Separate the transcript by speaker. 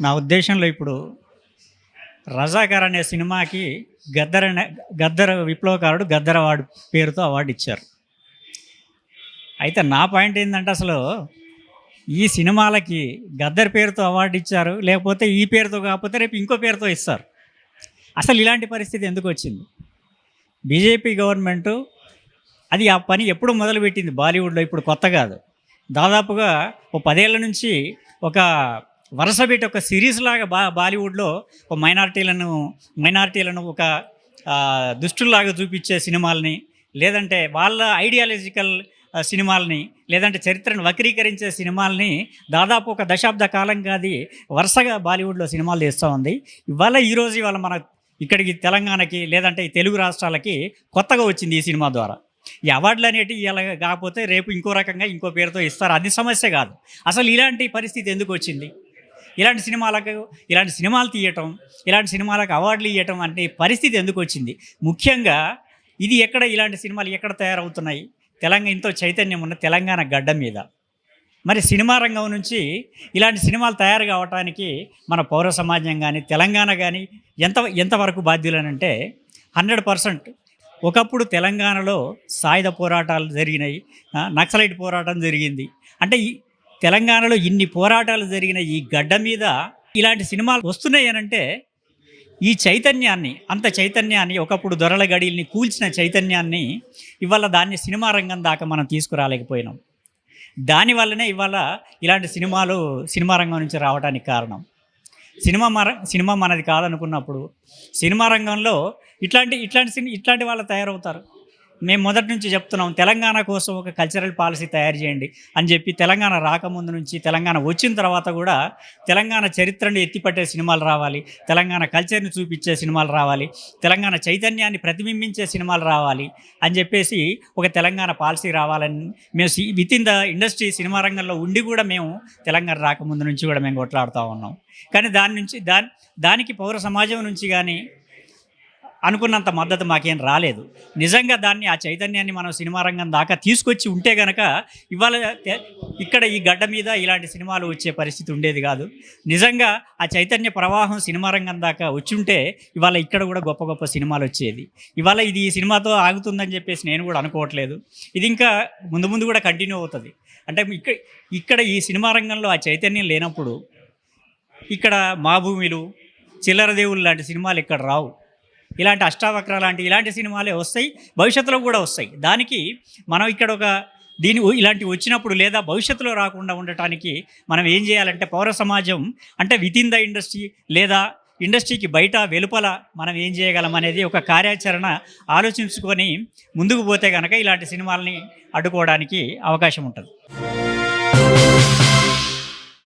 Speaker 1: నా ఉద్దేశంలో ఇప్పుడు రజాకర్ అనే సినిమాకి గద్దర్ అనే గద్దర్ విప్లవకారుడు గద్దర్ అవార్డు పేరుతో అవార్డు ఇచ్చారు. అయితే నా పాయింట్ ఏంటంటే అసలు ఈ సినిమాలకి గద్దర్ పేరుతో అవార్డు ఇచ్చారు లేకపోతే ఈ పేరుతో కాకపోతే రేపు ఇంకో పేరుతో ఇస్తారు. అసలు ఇలాంటి పరిస్థితి ఎందుకు వచ్చింది? బీజేపీ గవర్నమెంటు అది ఆ పని ఎప్పుడు మొదలుపెట్టింది బాలీవుడ్లో ఇప్పుడు కొత్త కాదు. దాదాపుగా ఓ పదేళ్ళ నుంచి ఒక వరుస పెట్టి ఒక సిరీస్ లాగా బా బాలీవుడ్లో ఒక మైనారిటీలను మైనారిటీలను ఒక దుష్టుల్లాగా చూపించే సినిమాలని లేదంటే వాళ్ళ ఐడియాలజికల్ సినిమాల్ని సినిమాలని లేదంటే చరిత్రను వక్రీకరించే సినిమాలని దాదాపు ఒక దశాబ్ద కాలంగా అది వరుసగా బాలీవుడ్లో సినిమాలు తీస్తూ ఉంది. ఇవాళ ఈరోజు ఇవాళ మన ఇక్కడికి తెలంగాణకి లేదంటే ఈ తెలుగు రాష్ట్రాలకి కొత్తగా వచ్చింది ఈ సినిమా ద్వారా. ఈ అవార్డులు అనేటివి ఇలా కాకపోతే రేపు ఇంకో రకంగా ఇంకో పేరుతో ఇస్తారు. అది సమస్య కాదు. అసలు ఇలాంటి పరిస్థితి ఎందుకు వచ్చింది? ఇలాంటి సినిమాలకు ఇలాంటి సినిమాలు తీయటం ఇలాంటి సినిమాలకు అవార్డులు ఇవ్వటం అంటే పరిస్థితి ఎందుకు వచ్చింది? ముఖ్యంగా ఇది ఎక్కడ ఇలాంటి సినిమాలు ఎక్కడ తయారవుతున్నాయి? తెలంగాణ ఇంతో చైతన్యం ఉన్న తెలంగాణ గడ్డ మీద. మరి సినిమా రంగం నుంచి ఇలాంటి సినిమాలు తయారు కావటానికి మన పౌర సమాజం కానీ తెలంగాణ కానీ ఎంత ఎంతవరకు బాధ్యులనంటే హండ్రెడ్ పర్సెంట్ ఒకప్పుడు తెలంగాణలో సాయుధ పోరాటాలు జరిగినాయి. నక్సలైట్ పోరాటం జరిగింది. అంటే తెలంగాణలో ఇన్ని పోరాటాలు జరిగిన ఈ గడ్డ మీద ఇలాంటి సినిమాలు వస్తున్నాయనంటే ఈ చైతన్యాన్ని అంత చైతన్యాన్ని ఒకప్పుడు దొరల గడిల్ని కూల్చిన చైతన్యాన్ని ఇవాళ దాన్ని సినిమా రంగం దాకా మనం తీసుకురాలేకపోయినాం. దానివల్లనే ఇవాళ ఇలాంటి సినిమాలు సినిమా రంగం నుంచి రావడానికి కారణం. సినిమా మర సినిమా మనది కాదనుకున్నప్పుడు సినిమా రంగంలో ఇట్లాంటి ఇట్లాంటి సిని ఇట్లాంటి వాళ్ళు తయారవుతారు. మేము మొదటి నుంచి చెప్తున్నాం తెలంగాణ కోసం ఒక కల్చరల్ పాలసీ తయారు చేయండి అని చెప్పి తెలంగాణ రాకముందు నుంచి తెలంగాణ వచ్చిన తర్వాత కూడా తెలంగాణ చరిత్రను ఎత్తిపట్టే సినిమాలు రావాలి తెలంగాణ కల్చర్ని చూపించే సినిమాలు రావాలి తెలంగాణ చైతన్యాన్ని ప్రతిబింబించే సినిమాలు రావాలి అని చెప్పేసి ఒక తెలంగాణ పాలసీ రావాలని మేము with in the industry cinema రంగంలో ఉండి కూడా మేము తెలంగాణ రాకముందు నుంచి కూడా మేము కొట్లాడుతూ ఉన్నాం. కానీ దాని నుంచి దాని దానికి పౌర సమాజం నుంచి కానీ అనుకున్నంత మద్దతు మాకేం రాలేదు. నిజంగా దాన్ని ఆ చైతన్యాన్ని మనం సినిమా రంగం దాకా తీసుకొచ్చి ఉంటే గనక ఇవాళ ఇక్కడ ఈ గడ్డ మీద ఇలాంటి సినిమాలు వచ్చే పరిస్థితి ఉండేది కాదు. నిజంగా ఆ చైతన్య ప్రవాహం సినిమా రంగం దాకా వచ్చి ఉంటే ఇవాళ ఇక్కడ కూడా గొప్ప గొప్ప సినిమాలు వచ్చేది ఇవాళ ఇది ఈ సినిమాతో ఆగుతుందని చెప్పేసి నేను కూడా అనుకోవట్లేదు. ఇది ఇంకా ముందు ముందు కూడా కంటిన్యూ అవుతుంది. అంటే ఇక్కడ ఇక్కడ ఈ సినిమా రంగంలో ఆ చైతన్యం లేనప్పుడు ఇక్కడ మా భూమిలు చిల్లర లాంటి సినిమాలు ఇక్కడ రావు. ఇలాంటి అష్టావక్ర లాంటి ఇలాంటి సినిమాలే వస్తాయి భవిష్యత్తులో కూడా వస్తాయి. దానికి మనం ఇక్కడ ఒక దీని ఇలాంటివి వచ్చినప్పుడు లేదా భవిష్యత్తులో రాకుండా ఉండటానికి మనం ఏం చేయాలంటే పౌర సమాజం అంటే విత్ ఇన్ ద ఇండస్ట్రీ లేదా ఇండస్ట్రీకి బయట వెలుపల మనం ఏం చేయగలం అనేది ఒక కార్యాచరణ ఆలోచించుకొని ముందుకు పోతే కనుక ఇలాంటి సినిమాలని అడ్డుకోవడానికి అవకాశం ఉంటుంది.